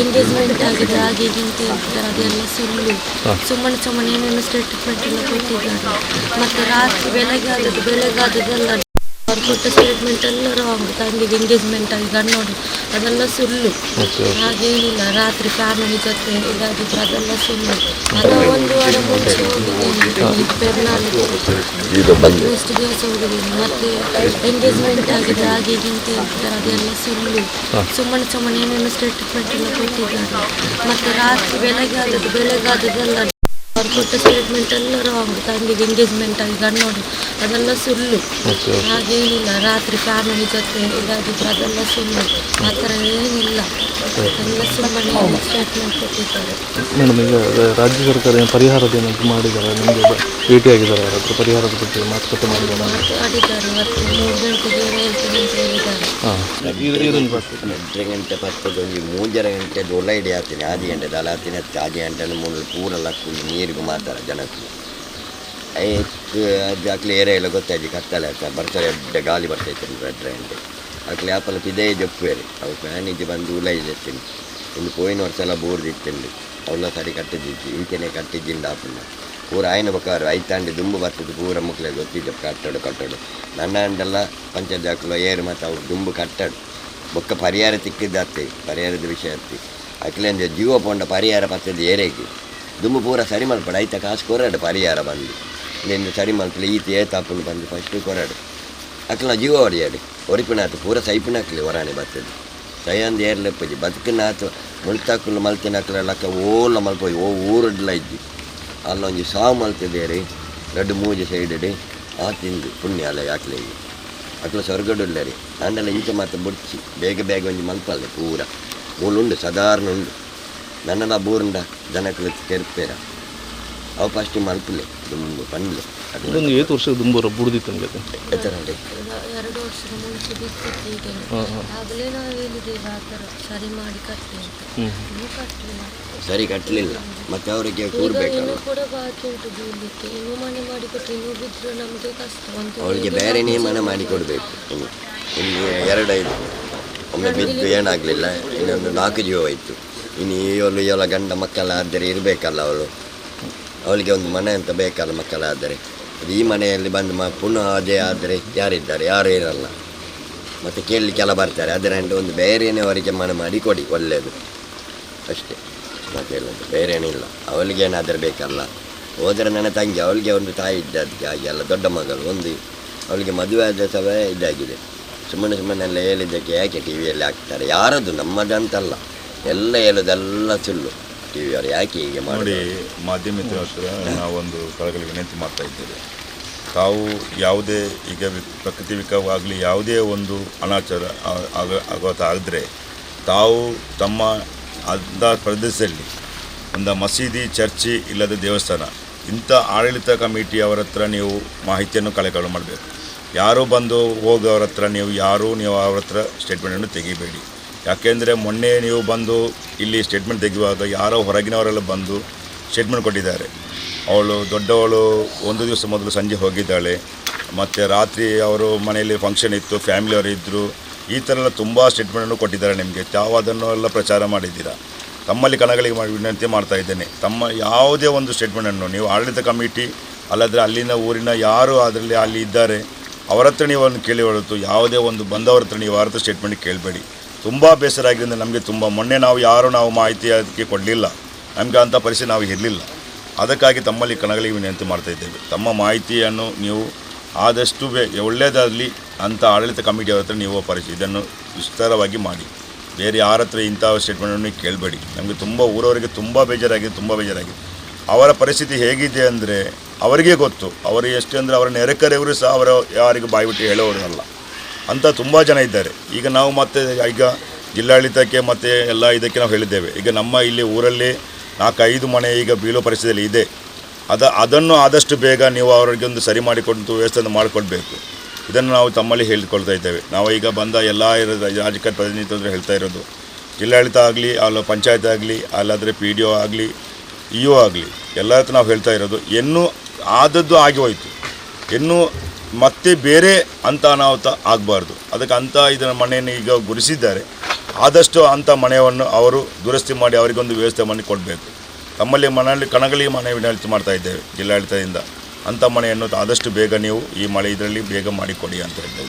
Engagement ಆಗಿದೆ ಹಾಗೆ ಹೀಗೆ ಅಂತ ಹೇಳ್ತಾರೆ ಅದೆಲ್ಲ ಸುಳ್ಳು. ಸುಮ್ಮನೆ ಸುಮ್ಮನೆ ಏನೇನು ಸ್ಟೇಟ್ಮೆಂಟ್ ಎಲ್ಲ ಕೊಟ್ಟಿದ್ದಾರೆ. ಮತ್ತೆ ರಾತ್ರಿ ಬೆಳಗ್ಗೆ ಆದದ್ದು ಬೆಳಗ್ಗೆ ಆದದ್ದೆಲ್ಲ ಅವ್ರು ಕೊಟ್ಟ ಸ್ಟೇಟ್ಮೆಂಟ್ ಎಲ್ಲ ರಾಂಗ್ ತಂಗಿಗೆ ಎಂಗೇಜ್ಮೆಂಟ್ ಆಗಿ ಗಣ್ಣೋಡು ಅದೆಲ್ಲ ಸುಳ್ಳು. ಹಾಗೇನಿಲ್ಲ ರಾತ್ರಿ ಫ್ಯಾಮಿಲಿ ಜೊತೆ ಇದಾಗಿದ್ರು ಅದೆಲ್ಲ ಸುಳ್ಳು. ಅದು ಒಂದು ವಾರ ಮುಂಚೆ ಪೆರ್ನಾಲಿಗೆ ಎಷ್ಟು ದಿವಸ ಹೋಗಿದ್ದೀನಿ ಮತ್ತೆ ಎಂಗೇಜ್ಮೆಂಟ್ ಆಗಿದೆ ಹಾಗೆ ಹೀಗೆ ಅಂತ ಹೇಳ್ತಾರೆ. ಅದೆಲ್ಲ ಸುಳ್ಳು. ಸುಮ್ಮನೆ ಸುಮ್ಮನೆ ಏನೇನು ಸ್ಟೇಟ್ಮೆಂಟ್ ಎಲ್ಲ ಕೊಟ್ಟಿದ್ದಾರೆ. ಮತ್ತೆ ರಾತ್ರಿ ಬೆಳಗ್ಗೆ ಆದದ್ದು ಬೆಳಗ್ಗೆ ಆದದ್ದೆಲ್ಲ ಅವ್ರು ಕೊಟ್ಟ ಸ್ಟೇಟ್ಮೆಂಟ್ ಎಲ್ಲ ರಾಂಗ್ ತಂಗಿಗೆ ಎಂಗೇಜ್ಮೆಂಟ್ ಆಗಿ ಗಣ್ಣೋಡು ಅದೆಲ್ಲ ಸುಳ್ಳು. ಹಾಗೇನಿಲ್ಲ ರಾತ್ರಿ ಫ್ಯಾಮಿಲಿ ಜೊತೆ ಇದಾಗಿದ್ರು ಅದೆಲ್ಲ ಸುಳ್ಳು. ಆ ಥರ ಏನಿಲ್ಲ. ಎಲ್ಲ ಸುಮ್ಮನೆ ಸ್ಟೇಟ್ಮೆಂಟ್ ಕೊಟ್ಟಿದ್ದಾರೆ. ಮೇಡಮ್ ಈಗ ರಾಜ್ಯ ಸರ್ಕಾರ ಏನು ಪರಿಹಾರದ ಏನಾದರೂ ಮಾಡಿದ್ದಾರೆ ನಿಮಗೆ ಭೇಟಿಯಾಗಿದ್ದಾರೆ ಹತ್ರ ಪರಿಹಾರದ ಬಗ್ಗೆ ಮಾತುಕತೆ ಮಾಡಿದ್ದಾರೆ ಮಾತಾಡಿದ್ದಾರೆ ಇವತ್ತು ಮೂರು ಗಂಟೆಗೆ ಹೇಳ್ತೀನಿ ಅಂತ ಹೇಳಿದ್ದಾರೆ. ಎಂಟು ಗಂಟೆ ಪತ್ತದೊಂದು ಮೂಜರ ಗಂಟೆ ದೊಡ್ಡ ಇಡೀ ಆತೀನಿ ಆದಿ ಗಂಟೆ ದಲಾತಿನ ಆದಿ ಗಂಟೆ ಮೂರು ಪೂರ ಲಕ್ಕು ನೀರಿಗೂ ಮಾತಾಡ ಜನಕ್ಕೆ ಐಕ್ ಅದು ಅಕ್ಲೆ ಏರಿಯಾ ಎಲ್ಲ ಗೊತ್ತಾಯ್ತು ಕತ್ತಲೆ ಆಯ್ತು ಬರ್ತಾರೆ ಎಡ್ಡೆ ಗಾಳಿ ಬರ್ತೈತೆ ರೆಡ್ ಗಂಟೆ ಅಕ್ಲೆ ಆಪಲ ಇದೇ ಜಪ್ಪೇರಿ ಅವು ಫ್ಯಾನ್ ಇದ್ದು ಬಂದು ಉಲ ಇದ್ದೀನಿ ಇನ್ನು ಪೋಯಿನ ವರ್ಷ ಎಲ್ಲ ಬೋರ್ದಿತ್ತಲ್ಲಿ ಅವಳ ಸರಿ ಕಟ್ಟಿದ್ದಿತ್ತು ಇಂಕೆನೆ ಕಟ್ಟಿದ್ದಿಂದ ಆಪನ್ನ ಪೂರ ಆಯ್ನ ಬಕಾರ ಐತಾಂಡಿ ದುಂಬು ಬರ್ತದೆ ಪೂರ ಮಕ್ಕಳು ಗೊತ್ತಿದ್ದು ಕಟ್ಟಡು ಕಟ್ಟಡು ನನ್ನ ಅಂಡೆಲ್ಲ ಪಂಚಾಯತ್ ಹಾಕಲು ಏರು ಮತ್ತು ಅವ್ರು ದುಂಬು ಕಟ್ಟಡು ಬೊಕ್ಕ ಪರಿಹಾರ ತಿಕ್ಕಿದ್ದಾಗ್ತದೆ ಪರಿಹಾರದ ವಿಷಯ ಅತ್ತಿ ಅಕ್ಲೆಂದು ಜೀವ ಪೊಂಡ ಪರಿಹಾರ ಪತ್ತದ ಏರೆಗೆ ದುಂಬು ಪೂರ ಸರಿ ಮಲ್ಪಡ ಐತ ಕಾಸು ಕೊರಡು ಪರಿಹಾರ ಬಂದು. ನಿನ್ನ ಸರಿ ಮಲ್ಪಲೆ ಈತ ಏತಾಪುಲು ಬಂದು ಫಸ್ಟ್ ಕೊರಡು. ಅಕ್ಲ ಜೀವ ಹೊಡೆಯಾಡಿ ಒರಿಪಿನಾತು ಪೂರ ಸೈಪಿನಾಕ್ಲಿ ಹೊರಾಣಿ ಬರ್ತದೆ. ಸೈಯಂದು ಏರ್ಲೆಪ್ಪಜಿ ಬದುಕಿನಾತು ಮುಳ್ತಾಕುಲ್ ಮಲ್ತಿನ ಅಕ್ಲೆಲ್ಲಕ್ಕ ಓಲ ಮಲ್ಪೋಯಿ ಓ ಊರಡ್ಲ ಇದ್ದಿ. ಅಲ್ಲೊಂದು ಸಾವು ಮಲ್ತಿದ್ದೇರಿ ರಡ್ಡು ಮೂಜೆ ಸೈಡಡಿ ಆ ತಿಂದು ಪುಣ್ಯ ಅಲ್ಲ ಯಾಕ್ಲೆ ಅಕ್ಲ ಸ್ವರ್ಗಡುಲ್ಲ ರೀ. ಅಂಡೆಲ್ಲ ಇಂಚ ಮಾತ್ರ ಬುಡ್ಚಿ ಬೇಗ ಬೇಗ ಒಂಜಿ ಮಲ್ಪಲ್ಲೆ ಪೂರ. ಮೂಲುಂಡು ಸಾಧಾರಣ ಉಂಡು ನನ್ನೆಲ್ಲ ಬೂರುಂಡ ಜನಕ್ಕೆ ಕೆರ್ಪೇರ ಅವು ಫಸ್ಟ್ ಮಲ್ಪಲೆ ದುಂಬು ಪಂಡ್ಲೆ ಅದೊಂದು ಏತು ವರ್ಷ ದುಂಬು ಬುಡ್ದಿತ್ತು ನನಗೆ ಈಗ ಎರಡು ವರ್ಷದ ಮುಂಚೆ ಬಿತ್ತಿತ್ತು ಈಗ. ಆಗಲೇ ನಾವು ಹೇಳಿದ್ದೇವೆ ಆ ಥರ ಸರಿ ಮಾಡಿ ಕಟ್ಟಿ ಅಂತ. ಇನ್ನೂ ಕಟ್ಟಲಿಲ್ಲ ಸರಿ ಕಟ್ಟಲಿಲ್ಲ ಮತ್ತೆ ಅವರಿಗೆ ಕೂರ್ಬೇಕು ಕೂರ್ಬೇಕಲ್ಲ ಇನ್ನೂ ಕೂಡ ಬಾಕಿ ಉಂಟು ಬೀಳಲಿಕ್ಕೆ ಇನ್ನೂ ಮನೆ ಮಾಡಿ ಕೊಟ್ಟರೆ ಇನ್ನೂ ಬಿದ್ದರೆ ನಮಗೆ ಕಷ್ಟ. ಒಂದು ಅವಳಿಗೆ ಬೇರೆನೇ ಮನೆ ಮಾಡಿ ಕೊಡಬೇಕು. ಇನ್ನು ಇಲ್ಲಿ ಐದು. ಒಮ್ಮೆ ಬಿದ್ದು ಏನಾಗಲಿಲ್ಲ. ಇನ್ನೊಂದು ನಾಲ್ಕು ಜೀವ ಹೋಯಿತು. ಇನ್ನು ಇವಳು ಇವಳ ಗಂಡ ಮಕ್ಕಳಾದರೆ ಇರಬೇಕಲ್ಲ ಅವಳು ಅವಳಿಗೆ ಒಂದು ಮನೆ ಅಂತ ಬೇಕಲ್ಲ ಮಕ್ಕಳಾದರೆ. ಅದು ಈ ಮನೆಯಲ್ಲಿ ಬಂದು ಮ ಪುನಃ ಅದೇ ಆದರೆ ಯಾರಿದ್ದಾರೆ? ಯಾರೂ ಇರಲ್ಲ. ಮತ್ತು ಕೇಳಲಿಕ್ಕೆಲ್ಲ ಬರ್ತಾರೆ. ಅದರಂటే ಒಂದು ಬೇರೆಯೇ ಅವರಿಗೆ ಮನೆ ಮಾಡಿ ಕೊಡಿ ಒಳ್ಳೆಯದು ಅಷ್ಟೇ. ಮತ್ತೆ ಹೇಳೋದು ಬೇರೇನಿಲ್ಲ ಅವಳಿಗೇನಾದರೂ ಬೇಕಲ್ಲ. ಹೋದರೆ ನನ್ನ ತಂಗಿ ಅವಳಿಗೆ ಒಂದು ತಾಯಿ ಇದ್ದ ಅದಕ್ಕೆ ಹಾಗೆ ಎಲ್ಲ ದೊಡ್ಡ ಮಗಳು ಒಂದು ಅವಳಿಗೆ ಮದುವೆ ಆದ ಸಹ ಇದಾಗಿದೆ. ಸುಮ್ಮನೆ ಸುಮ್ಮನೆ ಎಲ್ಲ ಹೇಳಿದ್ದಕ್ಕೆ ಯಾಕೆ ಟಿ ವಿಯಲ್ಲಿ ಹಾಕ್ತಾರೆ? ಯಾರದು ನಮ್ಮದಂತಲ್ಲ. ಎಲ್ಲ ಹೇಳೋದೆಲ್ಲ ಸುಳ್ಳು. ಟಿ ವಿಯವರು ಯಾಕೆ ಹೀಗೆ ನೋಡಿ ಮಾಡಿ ಮಾಧ್ಯಮ ಮಿತ್ರ ಹತ್ರ ನಾವೊಂದು ಸ್ಥಳಗಳಿಗೆ ವಿನಂತಿ ಮಾಡ್ತಾ ಇದ್ದೇವೆ. ತಾವು ಯಾವುದೇ ಈಗ ವಿ- ಪ್ರಕೃತಿ ವಿಕವಾಗಲಿ ಯಾವುದೇ ಒಂದು ಅನಾಚಾರ ಆ- ಆಗ ಆಘಾತ ಆದರೆ ತಾವು ತಮ್ಮ ಅಂಥ ಪ್ರದೇಶದಲ್ಲಿ ಒಂದು ಮಸೀದಿ ಚರ್ಚಿ ಇಲ್ಲದ ದೇವಸ್ಥಾನ ಇಂಥ ಆಡಳಿತ ಕಮಿಟಿ ಅವರ ಹತ್ರ ನೀವು ಮಾಹಿತಿಯನ್ನು ಕಲೆಕಾಳು ಮಾಡಬೇಕು. ಯಾರು ಬಂದು ಹೋಗೋರ ಹತ್ರ ನೀವು ಯಾರೂ ನೀವು ಅವರ ಹತ್ರ ಸ್ಟೇಟ್ಮೆಂಟನ್ನು ತೆಗಿಬೇಡಿ. ಯಾಕೆಂದರೆ ಮೊನ್ನೆ ನೀವು ಬಂದು ಇಲ್ಲಿ ಸ್ಟೇಟ್ಮೆಂಟ್ ತೆಗೆಯುವಾಗ ಯಾರೋ ಹೊರಗಿನವರೆಲ್ಲ ಬಂದು ಸ್ಟೇಟ್ಮೆಂಟ್ ಕೊಟ್ಟಿದ್ದಾರೆ. ಅವಳು ದೊಡ್ಡವಳು, ಒಂದು ದಿವಸ ಮೊದಲು ಸಂಜೆ ಹೋಗಿದ್ದಾಳೆ. ಮತ್ತು ರಾತ್ರಿ ಅವರು ಮನೆಯಲ್ಲಿ ಫಂಕ್ಷನ್ ಇತ್ತು ಫ್ಯಾಮಿಲಿಯವರು ಇದ್ದರು ಈ ಥರ ಎಲ್ಲ ತುಂಬ ಸ್ಟೇಟ್ಮೆಂಟನ್ನು ಕೊಟ್ಟಿದ್ದಾರೆ ನಿಮಗೆ. ತಾವು ಅದನ್ನು ಎಲ್ಲ ಪ್ರಚಾರ ಮಾಡಿದ್ದೀರಾ? ತಮ್ಮಲ್ಲಿ ಕಣಗಳಿಗೆ ಮಾಡಿ ವಿನಂತಿ ಮಾಡ್ತಾ ಇದ್ದೇನೆ. ತಮ್ಮ ಯಾವುದೇ ಒಂದು ಸ್ಟೇಟ್ಮೆಂಟನ್ನು ನೀವು ಆಡಳಿತ ಕಮಿಟಿ ಅಲ್ಲದ್ರೆ ಅಲ್ಲಿನ ಊರಿನ ಯಾರು ಅದರಲ್ಲಿ ಅಲ್ಲಿ ಇದ್ದಾರೆ ಅವರ ಹತ್ರ ನೀವು ಒಂದು ಕೇಳಿ ಹೊರತು, ಯಾವುದೇ ಒಂದು ಬಂದವರ ಹತ್ರ ನೀವು ಅವರ ಸ್ಟೇಟ್ಮೆಂಟ್ ಕೇಳಬೇಡಿ. ತುಂಬ ಬೇಸರ ಆಗಿದ್ದರಿಂದ ನಮಗೆ ತುಂಬ ಮೊನ್ನೆ ನಾವು ಯಾರು ನಾವು ಮಾಹಿತಿ ಅದಕ್ಕೆ ಕೊಡಲಿಲ್ಲ. ನಮಗೆ ಅಂಥ ಪರಿಸ್ಥಿತಿ ನಾವು ಇರಲಿಲ್ಲ. ಅದಕ್ಕಾಗಿ ತಮ್ಮಲ್ಲಿ ಕಣಗಳಿಗೆ ವಿನಂತಿ ಮಾಡ್ತಾ ಇದ್ದೇವೆ. ತಮ್ಮ ಮಾಹಿತಿಯನ್ನು ನೀವು ಆದಷ್ಟು ಬೇ, ಒಳ್ಳೆಯದಾಗಲಿ ಅಂತ ಆಡಳಿತ ಕಮಿಟಿ ಹತ್ರ ನೀವು ಪರಿಚಯ ಇದನ್ನು ವಿಸ್ತಾರವಾಗಿ ಮಾಡಿ. ಬೇರೆ ಯಾರ ಹತ್ರ ಇಂಥ ಸ್ಟೇಟ್ಮೆಂಟನ್ನು ಕೇಳಬೇಡಿ. ನಮಗೆ ತುಂಬ ಊರವರಿಗೆ ತುಂಬ ಬೇಜಾರಾಗಿದೆ ತುಂಬ ಬೇಜಾರಾಗಿದೆ. ಅವರ ಪರಿಸ್ಥಿತಿ ಹೇಗಿದೆ ಅಂದರೆ, ಅವರಿಗೆ ಗೊತ್ತು. ಅವರು ಎಷ್ಟು ಅಂದರೆ ಅವರ ನೆರೆಕರೆಯವರು ಸಹ ಅವರ ಯಾರಿಗೂ ಬಾಯ್ಬಿಟ್ಟು ಹೇಳೋರು ಅಲ್ಲ. ಅಂತ ತುಂಬ ಜನ ಇದ್ದಾರೆ. ಈಗ ನಾವು ಮತ್ತೆ ಈಗ ಜಿಲ್ಲಾಡಳಿತಕ್ಕೆ ಮತ್ತು ಎಲ್ಲ ಇದಕ್ಕೆ ನಾವು ಹೇಳಿದ್ದೇವೆ. ಈಗ ನಮ್ಮ ಇಲ್ಲಿ ಊರಲ್ಲಿ ನಾಲ್ಕೈದು ಮನೆ ಈಗ ಬೀಳೋ ಪರಿಸ್ಥಿತಿಯಲ್ಲಿ ಇದೆ. ಅದ, ಅದನ್ನು ಆದಷ್ಟು ಬೇಗ ನೀವು ಅವರಿಗೆ ಒಂದು ಸರಿ ಮಾಡಿಕೊಂಡು ವ್ಯವಸ್ಥೆಯನ್ನು ಮಾಡಿಕೊಡ್ಬೇಕು. ಇದನ್ನು ನಾವು ತಮ್ಮಲ್ಲಿ ಹೇಳಿಕೊಳ್ತಾ ಇದ್ದೇವೆ. ನಾವು ಈಗ ಬಂದ ಎಲ್ಲ ಇರೋದು ರಾಜಕೀಯ ಪ್ರತಿನಿಧಿ ಅಂದರೆ ಹೇಳ್ತಾ ಇರೋದು, ಜಿಲ್ಲಾಡಳಿತ ಆಗಲಿ, ಅಲ್ಲ ಪಂಚಾಯತ್ ಆಗಲಿ, ಅಲ್ಲಾದರೆ ಪಿ ಡಿ ಒ ಆಗಲಿ ಇ ಒ ಆಗಲಿ ಎಲ್ಲ ನಾವು ಹೇಳ್ತಾ ಇರೋದು ಇನ್ನೂ ಆದದ್ದು ಆಗಿ ಹೋಯಿತು. ಇನ್ನು ಮತ್ತೆ ಬೇರೆ ಅಂತ ಅನಾಹುತ ಆಗಬಾರ್ದು. ಅದಕ್ಕೆ ಅಂಥ ಇದರ ಮನೆಯನ್ನು ಈಗ ಗುರಿಸಿದ್ದಾರೆ. ಆದಷ್ಟು ಅಂಥ ಮನೆಯನ್ನು ಅವರು ದುರಸ್ತಿ ಮಾಡಿ ಅವರಿಗೊಂದು ವ್ಯವಸ್ಥೆ ಮಾಡಿ ಕೊಡಬೇಕು. ತಮ್ಮಲ್ಲಿ ಮನೆಯಲ್ಲಿ ಕಣಗಳಿಗೆ ಮನೆ ವಿನಂತಿ ಮಾಡ್ತಾ ಇದ್ದೇವೆ ಜಿಲ್ಲಾಡಳಿತದಿಂದ. ಅಂಥ ಮನೆಯನ್ನು ಆದಷ್ಟು ಬೇಗ ನೀವು ಈ ಮಳೆ ಇದರಲ್ಲಿ ಬೇಗ ಮಾಡಿಕೊಡಿ ಅಂತ ಹೇಳ್ತೇವೆ